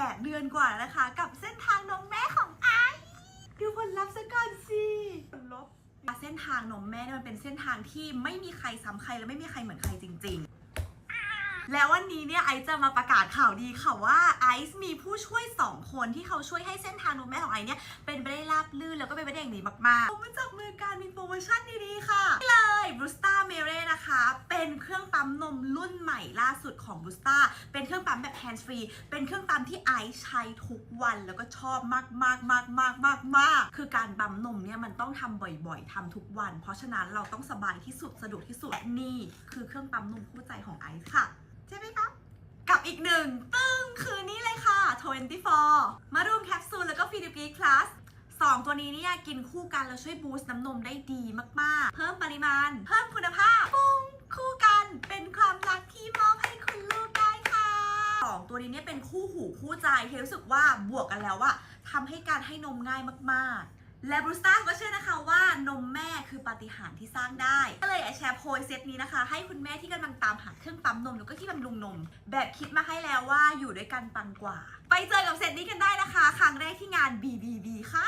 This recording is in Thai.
8 เดือนกว่าแล้วนะคะ กับเส้นทางนมแม่ของไอซ์ดูผลลัพธ์ซะก่อนสิผลลัพธ์เส้นทางนมแม่เนี่ยมันเป็นเส้นทางที่ไม่มีใครซ้ำใครและไม่มีใครเหมือนใครจริง ๆ แล้ววันนี้เนี่ยไอซ์จะมาประกาศข่าวดีค่ะว่าไอซ์มีผู้ช่วย 2 คนที่เขาช่วยให้เส้นทางนมแม่ของไอซ์เนี่ยเป็นไปได้ราบลื่นแล้วก็เป็นไปได้อย่างดีมากๆผมมาจับมือการมีโปรโมชั่นดีๆค่ะ เป็นเครื่องปั๊มนมรุ่นใหม่ล่าสุดของบูสตาเป็นเครื่องปั๊มแบบแฮนด์ฟรี เป็นเครื่องปั๊มที่ไอซ์ใช้ทุกวันแล้วก็ชอบมากๆๆๆๆๆคือการปั๊มนมเนี่ยมันต้องทำบ่อยๆทำทุกวัน เพราะฉะนั้นเราต้องสบายที่สุดสะดวกที่สุดนี่คือเครื่องปั๊มนมคู่ใจของไอซ์ค่ะ ใช่ไหมครับกับอีกหนึ่งตึ้งคือนี่เลยค่ะ 24 มารูมแคปซูลแล้วก็ฟีดิปีคลาสสองตัวนี้เนี่ยกินคู่กันแล้วช่วยบูสต์น้ำนมได้ดีมากๆ เพิ่มปริมาณ เพิ่มคุณภาพ ตัวนี้เนี่ยเป็นคู่หูคู่ใจเครู้สึกว่าบวกกันแล้วว่าทำให้การให้นมง่ายมากๆ และบรูสตาก็เชื่อนะคะว่านมแม่คือปาฏิหาริย์ที่สร้างได้ ก็เลยแชร์โพยเซตนี้นะคะ ให้คุณแม่ที่กำลังตามหาเครื่องปั๊มนมหรือก็ที่บำรุงนม แบบคิดมาให้แล้วว่าอยู่ด้วยกันปังกว่า ไปเจอกับเซตนี้กันได้นะคะ ครั้งแรกที่งาน BBB ค่ะ